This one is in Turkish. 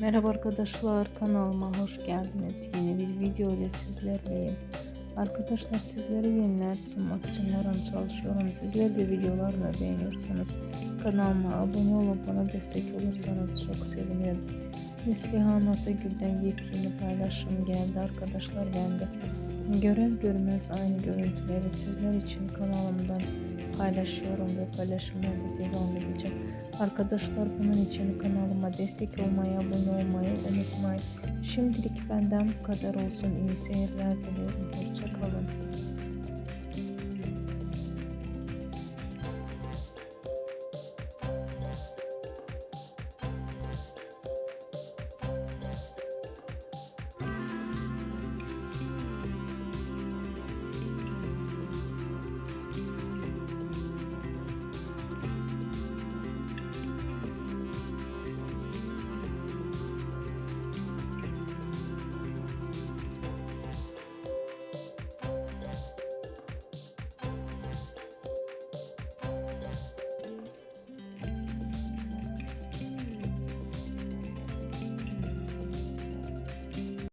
Merhaba arkadaşlar kanalıma hoş geldiniz. Yeni bir video ile sizlerleyim. Arkadaşlar sizlere yeniler sunmak için her an çalışıyorum. Sizler de videolarımı beğeniyorsanız kanalıma abone olup bana destek olursanız çok sevinirim. Neslihan Atagül'den yepyeni paylaşım geldi arkadaşlar bende. Gören görmez aynı görüntüleri sizler için kanalımdan paylaşıyorum ve paylaşmaya da devam edeceğim. Arkadaşlar bunun için kanalıma destek olmayı, abone olmayı unutmayın. Şimdilik benden bu kadar olsun. İyi seyirler diliyorum. Hoşçakalın.